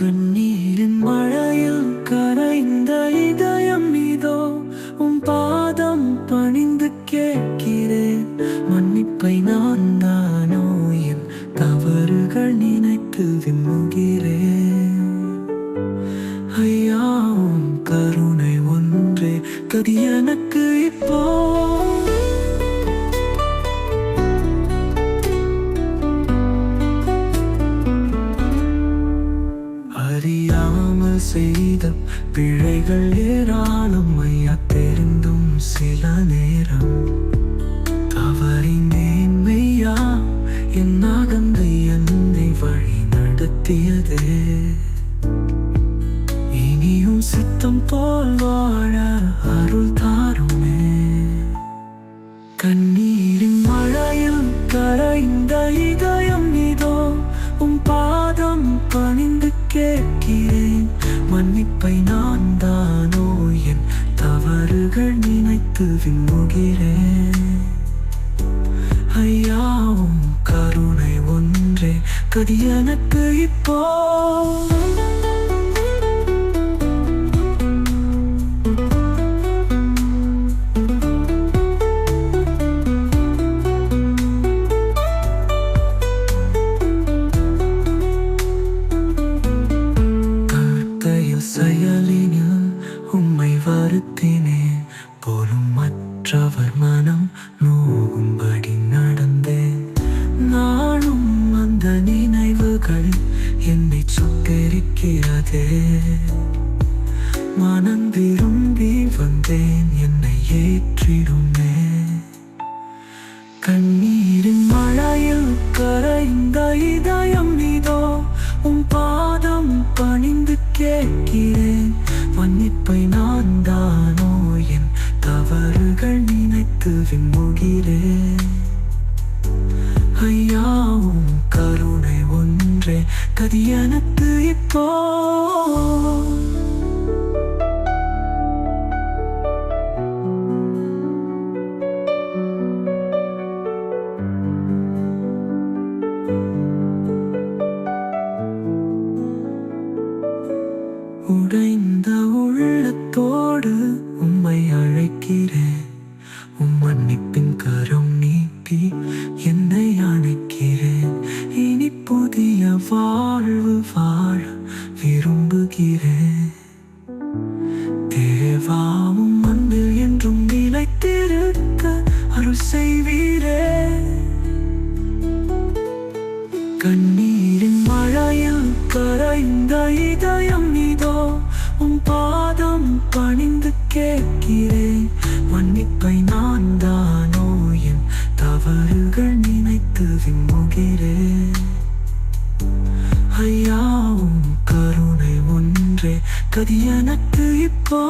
கண்ணீரின் மழையில் கரைந்த இதயம் இதோ உன் பாதம் பணிந்து கேட்கிறேன். மன்னிப்பை நான் தானோ என் தவறுகள் நினைத்து விம்முகிறேன். ஐயா உன் கருணை ஒன்றே கதி எனக்கு இப்போ. செய்த பிழைகள் ஏராளம் ஐயா தெரிந்தும் சில நேரம். தவறினேன் மெய்யா என் அகந்தை என்னை வழி நடத்தியதே. இனியும் சித்தம் போல் வாழ அருள் தாருமே. கண்ணீரின் மழையில் கரைந்த இதயம் இதோ உன் பாதம் பணிந்து கேட்க மன்னிப்பை நான் தானோ? என் தவறுகள் நினைத்து விண்முகிறேன் ஐயாவும் கருணை ஒன்றே. கதி எனக்கு இப்போ செயலினில் உம்மை வருத்தினே. போலும் மற்றவர் மனம் நோகும்படி நடந்தேன் நானும் அந்த நினைவுகள் என்னை சுட்டெரிக்கிறதே. மனம் திரும்பி வந்தேன் என்னை ஏற்றிடுமே. கண்ணீரின் மழையில் கரைந்த இதயம் இதோ உன் பாதம் பணி கேட்கிறேன். மன்னிப்பை நான் தானோ? என் தவறுகள் நினைத்து விம்முகிறேன் ஐயாவும் கருணை ஒன்றே. கதியனத்து இப்போ அழைக்கிறேன் உம் மன்னிப்பின் கரம் நீட்டி என்னை அணைக்கிறேன். இனி புதிய வாழ்வு வாழ விரும்புகிறேன். தேவாவும் அன்பில் என்றும் நிலைத்திருக்க அருள் செய்வீரே. கண்ணீரின் மழையில் கரைந்த இதயம் கட்டுவின் முகிலே ஐயாவும் கருணை ஒன்றே. கதியனக்கு இப்போ.